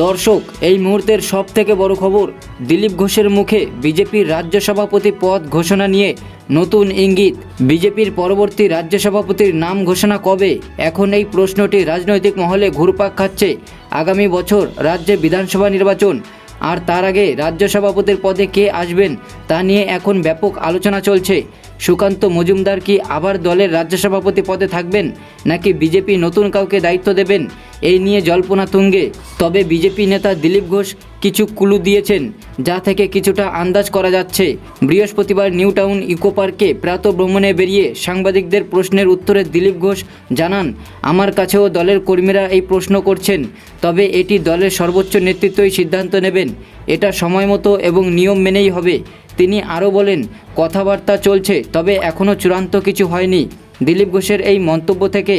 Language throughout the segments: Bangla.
দর্শক, এই মুহূর্তের সব থেকে বড় খবর, দিলীপ ঘোষের মুখে বিজেপির রাজ্য সভাপতি পদ ঘোষণা নিয়ে নতুন ইঙ্গিত। বিজেপির পরবর্তী রাজ্য সভাপতির নাম ঘোষণা কবে? এখন এই প্রশ্নটি রাজনৈতিক মহলে ঘুরপাক খাচ্ছে। আগামী বছর রাজ্যে বিধানসভা নির্বাচন। আর তার আগে রাজ্য সভাপতির পদে কে আসবেন, তা নিয়ে এখন ব্যাপক আলোচনা চলছে। সুকান্ত মজুমদার কি আবার দলের রাজ্য সভাপতি পদে থাকবেন, নাকি বিজেপি নতুন কাউকে দায়িত্ব দেবেন? এই নিয়ে জল্পনা তুঙ্গে। তবে বিজেপি নেতা দিলীপ ঘোষ কিছু কুলু দিয়েছেন, যা থেকে কিছুটা আন্দাজ করা যাচ্ছে। বৃহস্পতিবার নিউ টাউন ইকো পার্কে প্রাত ভ্রমণে বেরিয়ে সাংবাদিকদের প্রশ্নের উত্তরে দিলীপ ঘোষ জানান, আমার কাছেও দলের কর্মীরা এই প্রশ্ন করছেন, তবে এটি দলের সর্বোচ্চ নেতৃত্বই সিদ্ধান্ত নেবেন। এটা সময় মতো এবং নিয়ম মেনেই হবে। তিনি আরও বলেন, কথাবার্তা চলছে, তবে এখনও চূড়ান্ত কিছু হয়নি। দিলীপ ঘোষের এই মন্তব্য থেকে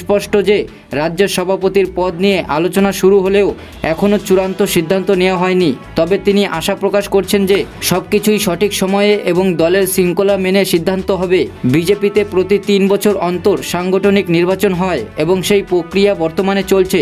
স্পষ্ট যে রাজ্য সভাপতির পদ নিয়ে আলোচনা শুরু হলেও এখনও চূড়ান্ত সিদ্ধান্ত নেওয়া হয়নি। তবে তিনি আশা প্রকাশ করছেন যে সব কিছুই সঠিক সময়ে এবং দলের শৃঙ্খলা মেনে সিদ্ধান্ত হবে। বিজেপিতে প্রতি তিন বছর অন্তর সাংগঠনিক নির্বাচন হয় এবং সেই প্রক্রিয়া বর্তমানে চলছে।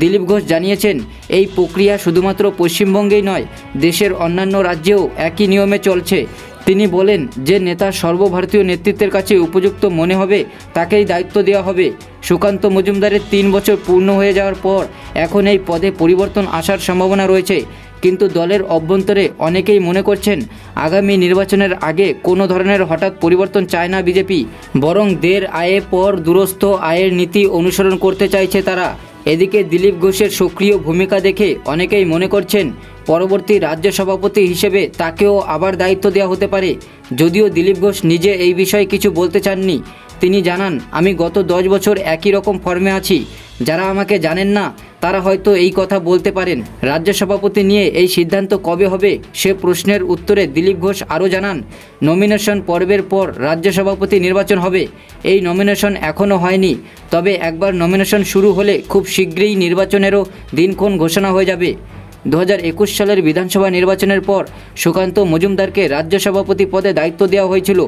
দিলীপ ঘোষ জানিয়েছেন, এই প্রক্রিয়া শুধুমাত্র পশ্চিমবঙ্গেই নয়, দেশের অন্যান্য রাজ্যেও একই নিয়মে চলছে। তিনি বলেন, যে নেতা সর্বভারতীয় নেতৃত্বের কাছে উপযুক্ত মনে হবে, তাকেই দায়িত্ব দেওয়া হবে। সুকান্ত মজুমদারের তিন বছর পূর্ণ হয়ে যাওয়ার পর এখন এই পদে পরিবর্তন আসার সম্ভাবনা রয়েছে। কিন্তু দলের অভ্যন্তরে অনেকেই মনে করছেন, আগামী নির্বাচনের আগে কোনো ধরনের হঠাৎ পরিবর্তন চায় না বিজেপি, বরং দের আয়ে পর দূরস্থ আয়ের নীতি অনুসরণ করতে চাইছে তারা। এদিকে দিলীপ ঘোষের সক্রিয় ভূমিকা দেখে অনেকেই মনে করছেন পরবর্তী রাজ্য সভাপতি হিসেবে তাকেও আবার দায়িত্ব দেওয়া হতে পারে। যদিও দিলীপ ঘোষ নিজে এই বিষয়ে কিছু বলতে চাননি। তিনি জানান, আমি গত দশ বছর একই রকম ফর্মে আছি। যারা আমাকে জানেন না, তারা হয়তো এই কথা বলতে পারেন। রাজ্য সভাপতি নিয়ে এই সিদ্ধান্ত কবে হবে, সে প্রশ্নের উত্তরে দিলীপ ঘোষ আরও জানান, নমিনেশন পর্বের পর রাজ্য সভাপতি নির্বাচন হবে। এই নমিনেশন এখনও হয়নি। তবে একবার নমিনেশন শুরু হলে খুব শীঘ্রই নির্বাচনেরও দিনক্ষণ ঘোষণা হয়ে যাবে। দু সালের বিধানসভা নির্বাচনের পর সুকান্ত মজুমদারকে রাজ্য সভাপতি পদে দায়িত্ব দেওয়া হয়েছিল।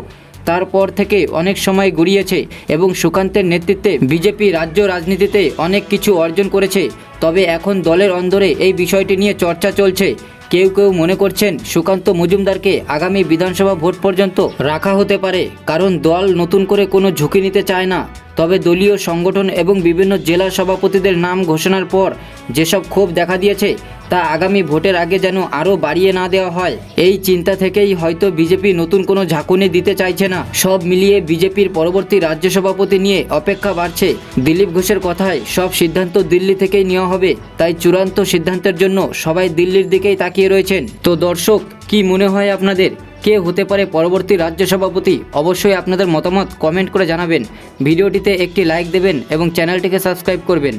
তারপর থেকে অনেক সময় গড়িয়েছে এবং সুকান্তের নেতৃত্বে বিজেপি রাজ্য রাজনীতিতে অনেক কিছু অর্জন করেছে। তবে এখন দলের অন্দরে এই বিষয়টি নিয়ে চর্চা চলছে। কেউ কেউ মনে করছেন সুকান্ত মজুমদারকে আগামী বিধানসভা ভোট পর্যন্ত রাখা হতে পারে, কারণ দল নতুন করে কোনো ঝুঁকি নিতে চায় না। তবে দলীয় সংগঠন এবং বিভিন্ন জেলা সভাপতিদের নাম ঘোষণার পর যেসব ক্ষোভ দেখা দিয়েছে, তা আগামী ভোটের আগে যেন আরও বাড়িয়ে না দেওয়া হয়। এই চিন্তা থেকেই হয়তো বিজেপি নতুন কোনো ঝাঁকুনি দিতে চাইছে না। সব মিলিয়ে বিজেপির পরবর্তী রাজ্য সভাপতি নিয়ে অপেক্ষা বাড়ছে। দিলীপ ঘোষের কথায় সব সিদ্ধান্ত দিল্লি থেকেই নেওয়া হবে, তাই চূড়ান্ত সিদ্ধান্তের জন্য সবাই দিল্লির দিকেই তাকিয়ে রয়েছেন। তো দর্শক, কি মনে হয় আপনাদের? কে হতে পারে পরবর্তী রাজ্য সভাপতি অবশ্যই আপনাদের মতামত কমেন্ট করে জানাবেন। ভিডিওটিতে একটি লাইক দেবেন এবং চ্যানেলটিকে সাবস্ক্রাইব করবেন।